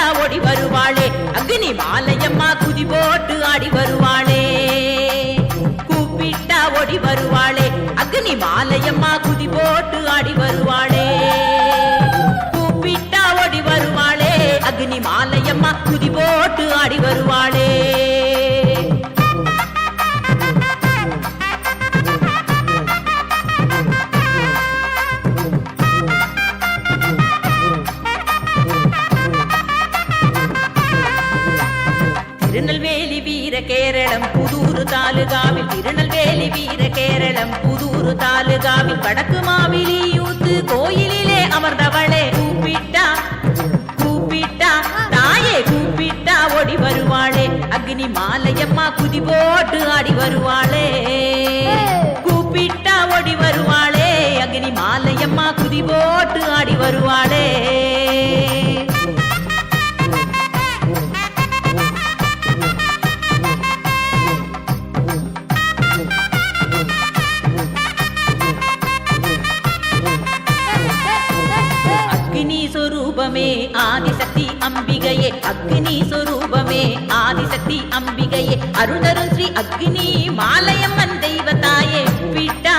கண்டா ஓடி வருவாளே. அக்னி மாலையம்மா குதி போட்டு ஆடி வருவாளே. கூப்பிட்டா ஓடி வருவாளே. அக்னி மாலையம்மா குதி போட்டு ஆடி வருவாளே. கூப்பிட்டா ஓடி வருவாளே. அக்னி மாலையம்மா குதி போட்டு ஆடி வருவாளே. திருநெல்வேலி வீர கேரளம் புதூரு தாலுகாவில் வடக்கு மாவிலி யூத்து கோயிலிலே அமர்ந்தவளே. கூப்பிட்டா கூப்பிட்டா தாயே கூப்பிட்டா ஓடி வருவாளே. அக்னி மாலையம்மா குதி போட்டு ஆடி வருவாளே. கூப்பிட்டா ஓடி வருவாளே. அக்னி மாலையம்மா குதி போட்டு ஆடி வருவாளே. அம்பிகையே அக்னி சொரூபமே ஆதிசக்தி அம்பிகையே. அருள்தரும் ஸ்ரீ அக்னி மாலையம்மன் தெய்வ தாயே. கூப்பிட்டா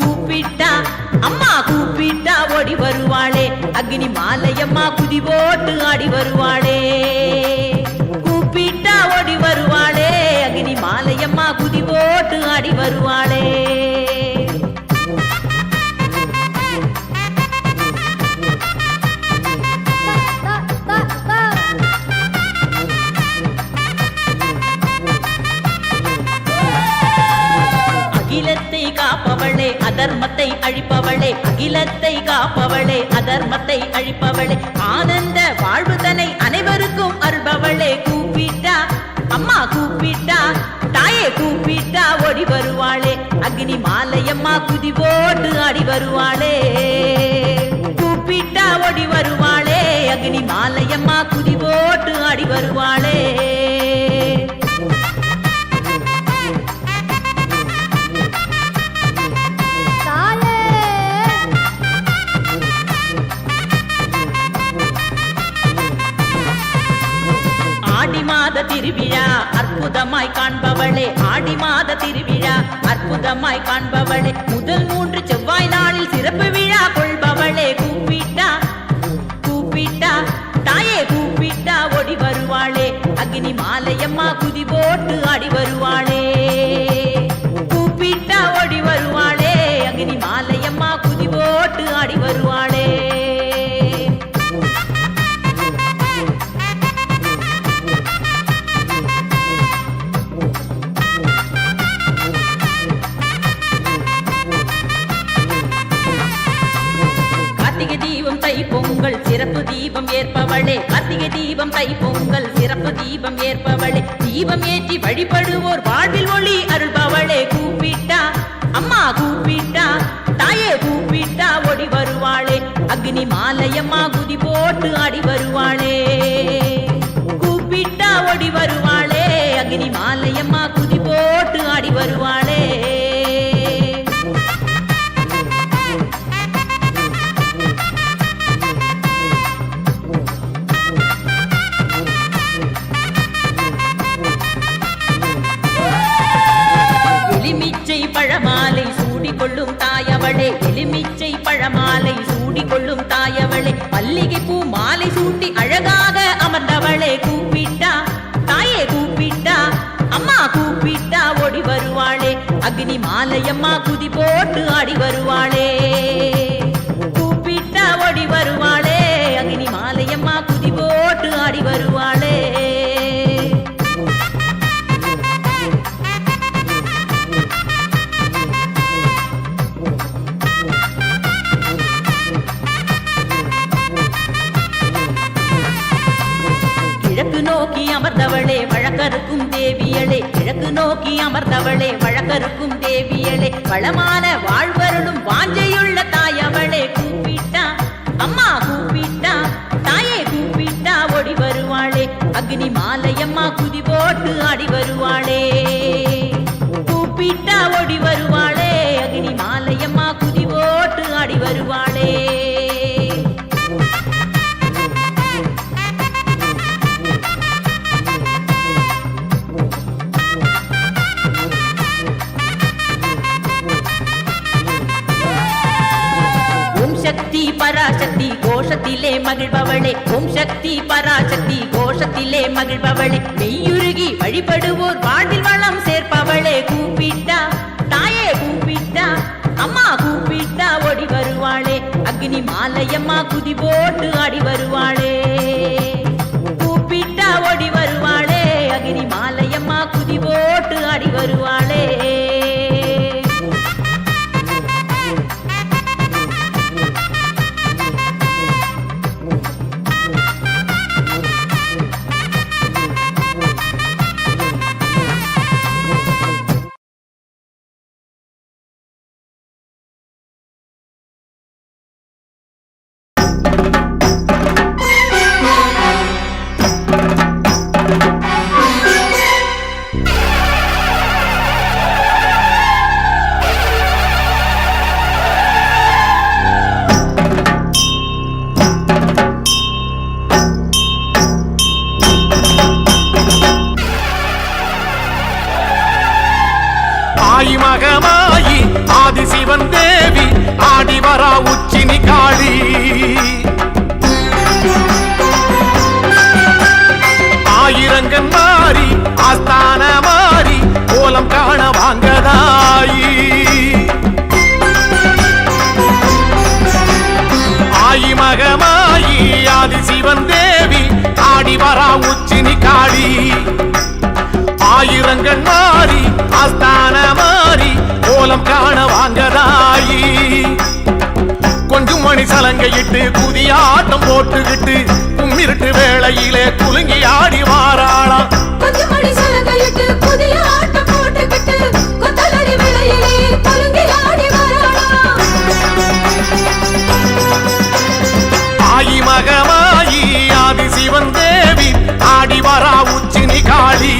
கூப்பிட்டா அம்மா கூப்பிட்டா ஓடி வருவாளே. அக்னி மாலையம்மா குதி போட்டு ஆடி வருவாளே. கூப்பிட்டா ஓடி வருவாளே. அக்னி மாலையம்மா குதி போட்டு ஆடி வருவாளே. அழிப்பவளே அகிலத்தை காப்பவளே அதர்மத்தை அழிப்பவளே ஆனந்த வாழ்வுதனை அனைவருக்கும் அருள்பவளே. கூப்பிட்டா அம்மா கூப்பிட்டா தாயே கூப்பிட்டா ஓடி வருவாளே. அக்னி மாலையம்மா குதி போட்டு ஆடி வருவாளே. கூப்பிட்டா ஓடி வருவாளே. அக்னி மாலையம்மா குதி போட்டு ஆடி வருவாளே. மாத திருவிழா அற்புதமாய் காண்பவளே. ஆடி மாத திருவிழா அற்புதமாய் காண்பவளே. முதல் மூன்று செவ்வாய் நாளில் சிறப்பு விழா கொள்பவளே. கூப்பிட்டா கூப்பிட்டா தாயே கூப்பிட்டா ஓடி வருவாளே. அக்னி மாலையம்மா குதி போட்டு ஆடி வருவாளே. ஏற்பவளே. கார்த்திகை தீபம் தை பொங்கல் சிறப்பு தீபம் ஏற்பவளே. தீபம் ஏற்றி வழிபடுவோர் வாழ்வில் ஒளி அருள்பவளே. கூப்பிட்டா அம்மா கூப்பிட்டா தாயே கூப்பிட்டா ஓடி வருவாளே. அக்னி மாலையம்மா குதி போட்டு ஆடி வருவாளே. கூப்பிட்டா ஓடி வருவாளே. அக்னி மாலையம்மா குதி போட்டு ஆடி வருவாளே. மல்லிகை பூ மாலை சூட்டி அழகாக அமர்ந்தவளே கூப்பிட்டா தாயே கூப்பிட்டா அம்மா கூப்பிட்டா ஓடி வருவாளே. அக்னி மாலையம்மா குதி போட்டு ஆடி வருவாளே. கூப்பிட்டா ஓடி வருவாளே. அக்னி மாலையம்மா குதி போட்டு ஆடி வருவாளே. வழக்கருக்கும் தேவியளே கிழக்கு நோக்கி அமர்ந்தவளே வழக்கருக்கும் தேவியளே வளமான வாழ்வருளும் வாஞ்சையுள்ள தாயவளே கூப்பிட்டா அம்மா கூப்பிட்டா தாயே கூப்பிட்டா ஓடி வருவாளே அக்னி மாலையம்மா குதி போட்டு ஆடி வருவாளே. கூப்பிட்டா ஓடி வருவாளே அக்னி மாலையம்மா குதி போட்டு ஆடி வருவாளே. சக்தி பராசக்தி கோஷத்திலே மகிழ்பவளே. ஓம் சக்தி பராசக்தி கோஷத்திலே மகிழ்பவளே. மெய்யுருகி வழிபடுவோர் வாழ்வில் வளம் சேர்ப்பவளே. கூப்பிட்டா தாயே கூப்பிட்டா அம்மா கூப்பிட்டா ஓடி வருவாளே. அக்னி மாலையம்மா குதி போட்டு ஆடி வருவாளே. மணி சலங்கையிட்டு புதிய ஆட்டம் போட்டுக்கிட்டு கொத்தலரி விலையிலே குலுங்கி ஆடி வராளாம். ஆயி மகமாயி ஆதி சிவன் தேவி ஆடி வரா உச்சினி காளி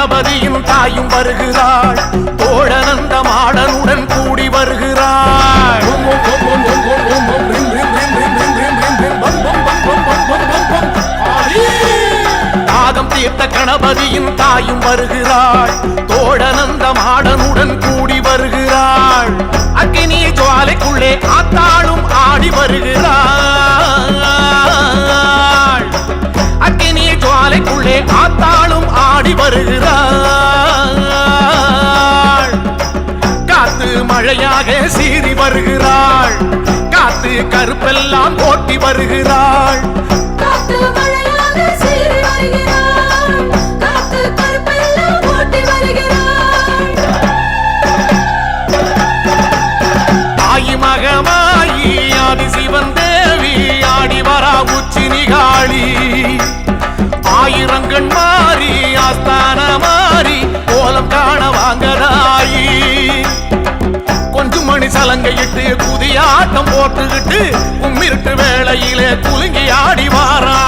தீர்த்த கணபதியும் தாயும் வருகிறாள். தோழனந்த மாடனுடன் கூடி வருகிறாள். தாகம் தீர்த்த கணபதியும் தாயும் வருகிறாள். தோழனந்த மாடனுடன் கூடி வருகிறாள். அக்கினி ஜுவாலைக்குள்ளே ஆத்தாளும் ஆடி வருகிறாள். அக்கினி ஜுவாலைக்குள்ளே ஆத்தாளும் ஆடி வருகிறாள். காத்து மழையாக சீறி வருகிறாள். காத்து கருப்பெல்லாம் ஓட்டி வருகிறாள். காத்து மழையாக சீறி வருகிறாள். புதிய ஆட்டம் போட்டுக்கிட்டு கும்மிருட்டு வேளையிலே குலுங்கி ஆடி வாரா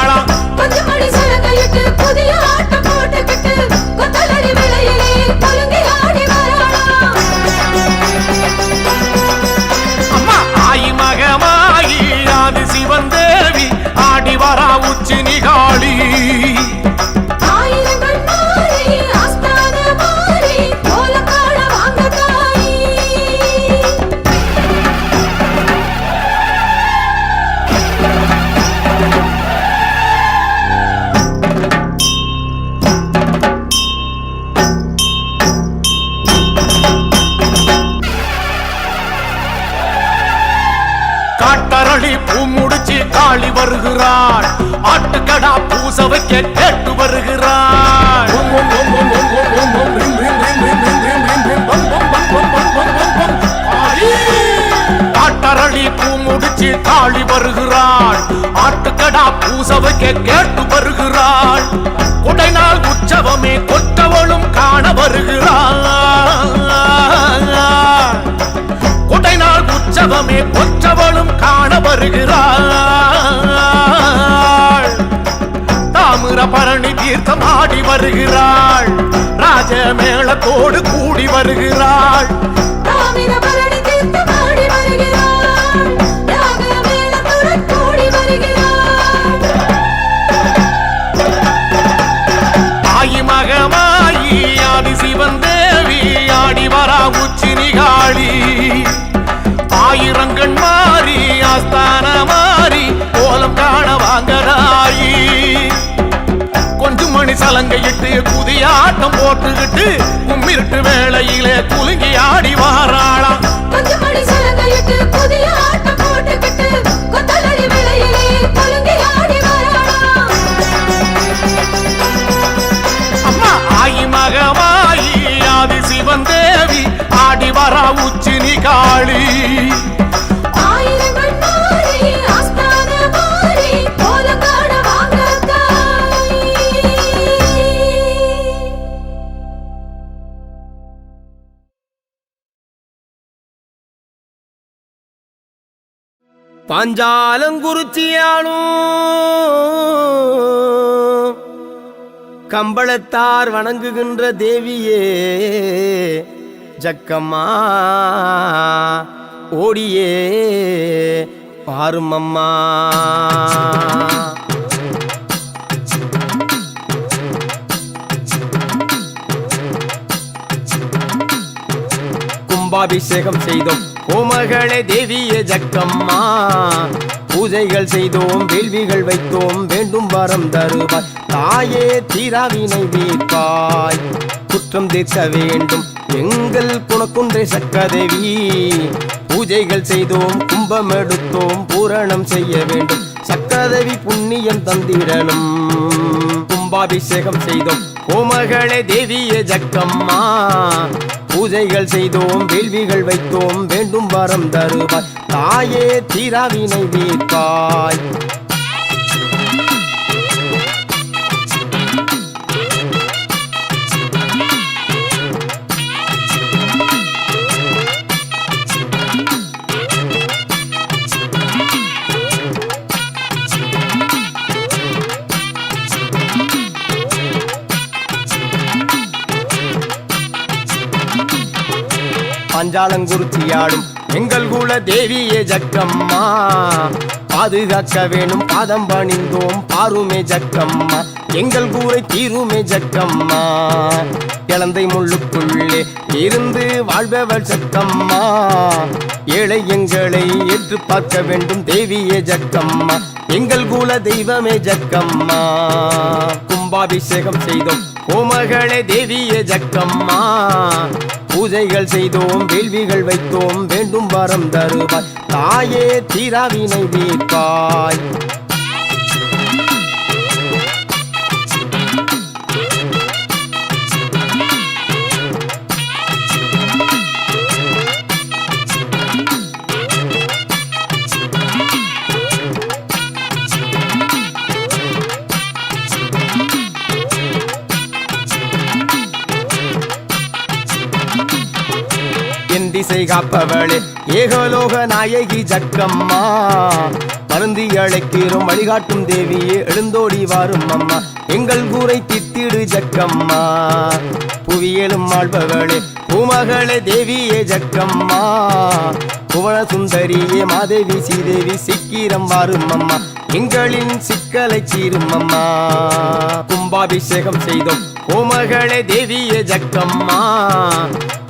மேளத்தோடு கூடி வருகிறாள். சலங்கையிட்டு புதிய ஆட்டம் போட்டுக்கிட்டு கும்மிருட்டு வேளையிலே குலுங்கி ஆடி வாராளாம். பாஞ்சாலங்குறிச்சியாளும் கம்பளத்தார் வணங்குகின்ற தேவியே ஜக்கம்மா ஓடியே பாருமம்மா. கும்பாபிஷேகம் செய்தோம். கோமகளே தேவிய ஜக்கம்மா. பூஜைகள் செய்தோம் வேள்விகள் வைத்தோம் வேண்டும் வரம் தருவாய். தாயே தீராவினை வீர்ப்பாய் குற்றம் தீர்க்க வேண்டும் எங்கள் குணக்குன்றை சக்கதேவி பூஜைகள் செய்தோம் கும்பம் எடுத்தோம் பூரணம் செய்ய வேண்டும். சக்கதேவி புண்ணியம் தந்திடணும் கும்பாபிஷேகம் செய்தோம். கோமகளே தேவிய ஜக்கம்மா. பூஜைகள் செய்தோம் வேள்விகள் வைத்தோம் வேண்டும் வரம் தருவாய். தாயே தீராவினை வீர்ப்பாய் பஞ்சாலங்குறிச்சியாடும் எங்கள் குல தேவியே ஜக்கம்மா. பாதுகாக்க வேணும் பாதம் பணிந்தோம் பாருமே ஜக்கம்மா. எங்கள் கூரை தீருமே ஜக்கம்மா. இழந்தை முள்ளுக்குள்ளே இருந்து வாழ்பவள் சக்கம்மா ஏழை எங்களை ஏற்று பார்க்க வேண்டும் தேவியே ஜக்கம்மா. எங்கள் குல தெய்வமே ஜக்கம்மா. கும்பாபிஷேகம் செய்தோம் கோமகளே தேவியே ஜக்கம்மா. பூஜைகள் செய்தோம் வேள்விகள் வைத்தோம் வேண்டும் வரம் தருவாய். தாயே தீராவினை தீர்ப்பாய் இசை காப்பவளே ஏகலோக நாயகி ஜக்கம்மா. மருந்தி அழைக்கிறோம் வழிகாட்டும் தேவியே எழுந்தோடி வாரும் அம்மா. எங்கள் கூரை தித்திடு ஜக்கம்மா. புவியலும் வாழ்பவளே பூமகளே தேவியே ஜக்கம்மா. புவன சுந்தரியே மாதேவி சீதேவி சிக்கிரம் வாரும் அம்மா. எங்களின் சிக்கலை சீரும் அம்மா. கும்பாபிஷேகம் செய்தோம் பூமகளே தேவியே ஜக்கம்மா.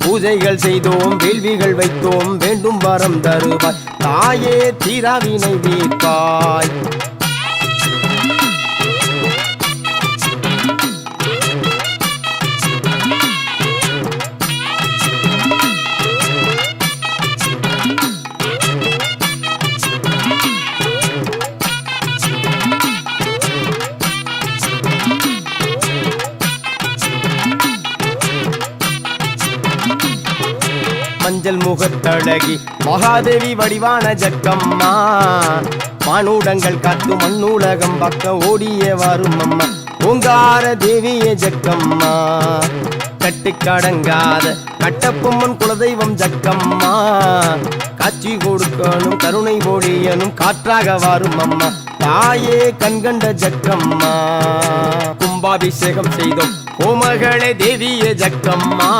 பூஜைகள் செய்தோம் வேள்விகள் வைத்தோம் வேண்டும் வரம் தருவாய். தாயே தீராவினை வீர்ப்பாய் மஞ்சள் முகத்தழகி மகாதேவி வடிவான ஜக்கம்மா. மானூடங்கள் காத்து மண்ணூலகம் பக்க ஓடிய வரும் அம்மா. ஓங்கார தேவிய ஜக்கம்மா. கட்டுக்கடங்காத கட்டப்பொம்மன் குலதெய்வம் ஜக்கம்மா. காட்சி கொடுக்கணும் கருணை ஓடியனும் காற்றாக வரும் அம்மா. தாயே கண்கண்ட ஜக்கம்மா. கும்பாபிஷேகம் செய்தோம் ஓமகளே தேவிய ஜக்கம்மா.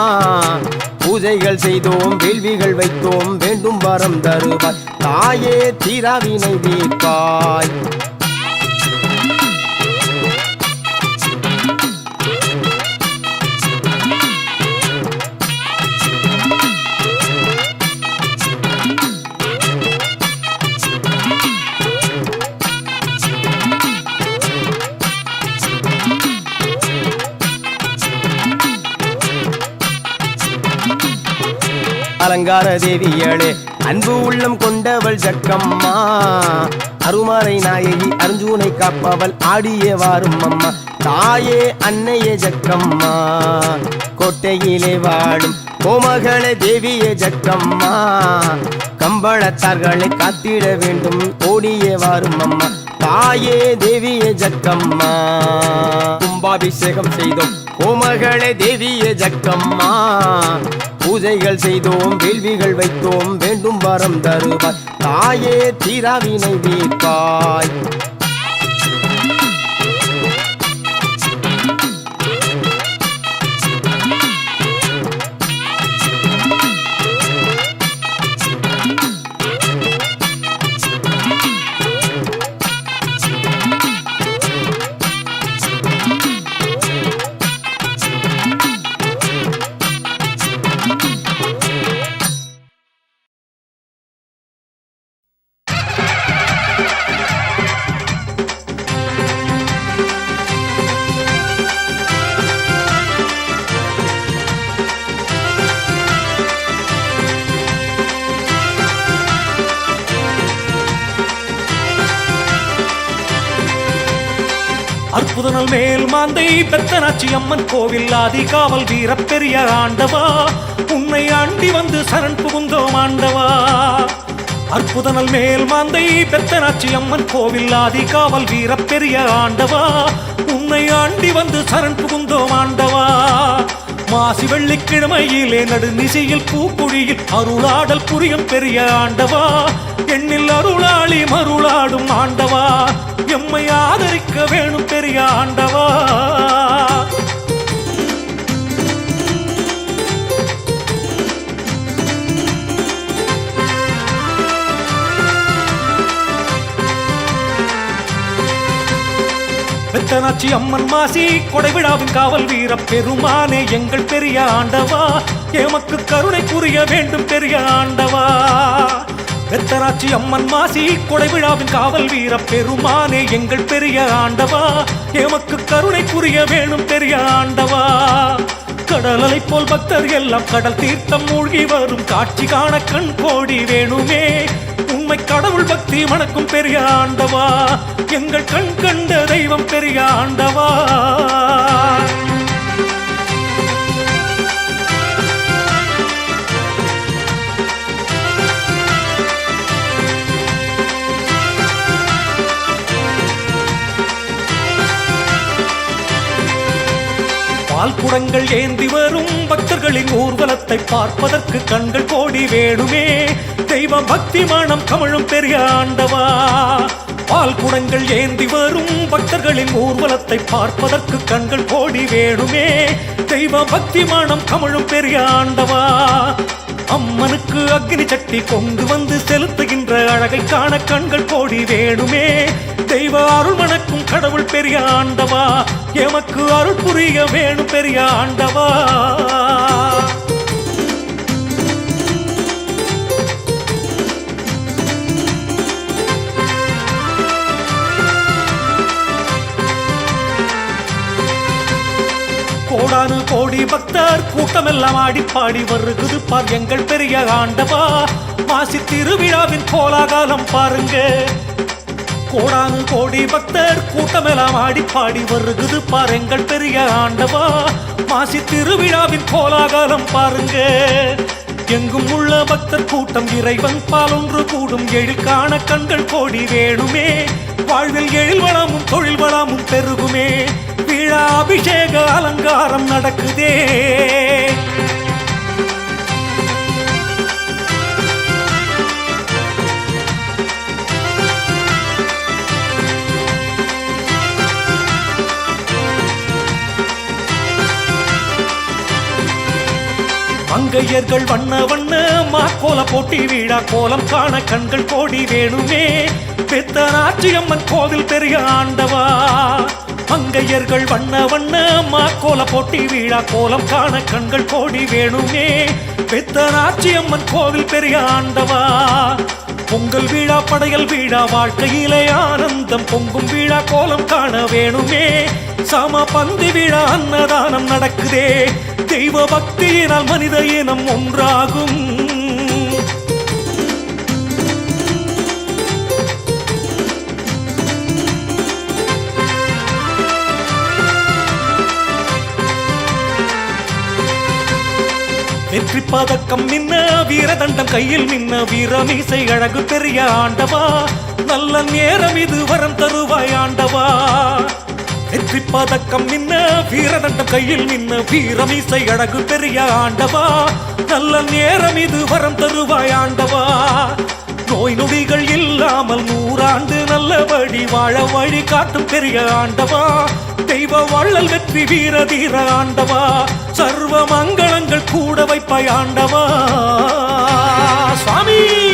பூஜைகள் செய்தோம் வேள்விகள் வைத்தோம் வேண்டும் வரம் தருவாய். தாயே தீராவினை தீர்ப்பாய் அலங்கார தேவியளே அன்பு உள்ளம் கொண்டவள் ஜக்கம்மா. அருமாறை நாயகி அர்ஜுனை காப்பவள் ஆடிய வாரும் அம்மா. தாயே அன்னையே ஜக்கம்மா. கோட்டையிலே வாழும் கோமகளே தேவியே ஜக்கம்மா. கம்பளத்தார்களை காத்திட வேண்டும் ஓடிய வாரும் அம்மா. தாயே தேவியே ஜக்கம்மா. கும்பாபிஷேகம் செய்தோம் கோமகளே தேவியே ஜக்கம்மா. பூஜைகள் செய்தோம் வேள்விகள் வைத்தோம் வேண்டும் வரம் தருவாய். தாயே தீராவினை வீர்ப்பாய் பெத்தனாச்சி கோவில் ஆதி காவல் வீர பெரிய ஆண்டவா. உன்னை ஆண்டி வந்து சரண் புகுந்தோம் ஆண்டவா. அற்புதனல் மேல் மாந்தை பெத்தனாட்சி அம்மன் கோவில் ஆதி காவல் வீர பெரிய ஆண்டவா. உன்னை ஆண்டி வந்து சரண் புகுந்தோம் ஆண்டவா. மாசி வெள்ளிக்கிழமையிலே நடுநிசையில் பூக்குழியில் அருளாடல் புரியும் பெரிய ஆண்டவா. எண்ணில் அருளாளி மருளாடும் ஆண்டவா. எம்மை ஆதரிக்க வேணும் பெரிய ஆண்டவா. பெத்தனாச்சி அம்மன் மாசி கொடைவிழாவின் காவல் வீர பெருமானே எங்கள் பெரிய ஆண்டவா. எமக்கு கருணை புரிய வேண்டும் பெரிய ஆண்டவா. பெத்தனாச்சி அம்மன் மாசி கொடைவிழாவின் காவல் வீர பெருமானே எங்கள் பெரிய ஆண்டவா. எமக்கு கருணை புரிய வேணும் பெரிய ஆண்டவா. கடலலை போல் பக்தர் எல்லாம் கடல் தீர்த்தம் மூழ்கி வரும். காட்சி காண கண் கோடி வேணுமே. உண்மை கடவுள் பக்தி மணக்கும் பெரிய ஆண்டவா. எங்கள் கண் கண்ட தெய்வம் பெரிய ஆண்டவா. பால் குடங்கள் ஏந்தி வரும் பக்தர்களின் ஊர்வலத்தை பார்ப்பதற்கு கண்கள் கோடி வேணுமே. தெய்வ பக்தி மனம் கமழும் பெரிய ஆண்டவா. பால் குடங்கள் ஏந்தி வரும் பக்தர்களின் ஊர்வலத்தை பார்ப்பதற்கு கண்கள் கோடி வேணுமே. தெய்வ பக்தி மனம் கமழும் பெரிய ஆண்டவா. அம்மனுக்கு அக்னி சட்டி கொண்டு வந்து செலுத்துகின்ற அழகை காண கண்கள் கோடி வேணுமே. தெய்வ அருள் மணக்கும் கடவுள் பெரிய ஆண்டவா. எமக்கு அருள் புரிய வேணும் பெரிய ஆண்டவா. கோடானு கோடி பக்தர். கூட்டமெல்லாம் ஆடிப்பாடி வருகுது பார் எங்கள் பெரிய ஆண்டவா. மாசி திருவிழாவின் கோலாகாலம் பாருங்க. கோடானு கோடி பக்தர் கூட்டமெல்லாம் ஆடிப்பாடி வருகுது பார் எங்கள் பெரிய ஆண்டவா. மாசி திருவிழாவின் கோலாகாலம் பாருங்க. எங்கும் உள்ள பக்தர் கூட்டம் இறைவன் பாலொன்று கூடும். எழில் காண கண்கள் கோடி வேணுமே. வாழ்வில் எழில் வளமும் தொழில் வளமும் பெருகுமே. விழா அபிஷேக அலங்காரம் நடக்குதே. மங்கையர்கள் வண்ண வண்ண மாக்கோல போட்டி வீழா கோலம் காண கண்கள் கோடி வேணுமே. பெத்தனாட்சி அம்மன் கோவில் பெரிய ஆண்டவா. மங்கையர்கள் வண்ண வண்ண மாக்கோல போட்டி வீழா கோலம் காண கண்கள் கோடி வேணுமே. பெத்தனாட்சி அம்மன் கோவில் பெரிய ஆண்டவா. பொங்கல் விழா படையல் விழா வாழ்க்கையிலே ஆனந்தம். பொங்கும் விழா கோலம் காண வேணுமே. சம பந்தி விழா அன்னதானம் நடக்குதே. தெய்வ பக்தியினால் மனித இனம் ஒன்றாகும். வெற்றி பதக்கம் மின்ன வீரதண்டம் கையில் மின்ன வீரமீசை அழகு பெரிய ஆண்டவா. நல்ல நேரம் இது வரம் தருவாய் ஆண்டவா. வெற்றி பதக்கம் மின்ன வீரதண்டம் கையில் மின்ன வீரமீசை அழகு பெரிய ஆண்டவா. நல்ல நேரம் இது வரம் தருவாய் ஆண்டவா. நோய் நொடிகள் இல்லாமல் நூறாண்டு நல்லபடி வாழ வழி காட்டும் பெரிய ஆண்டவா. தெய்வ வள்ளல் வெற்றி வீர தீர ஆண்டவா. சர்வ மங்களங்கள் கூட வைப்பாய் ஆண்டவா. சுவாமி!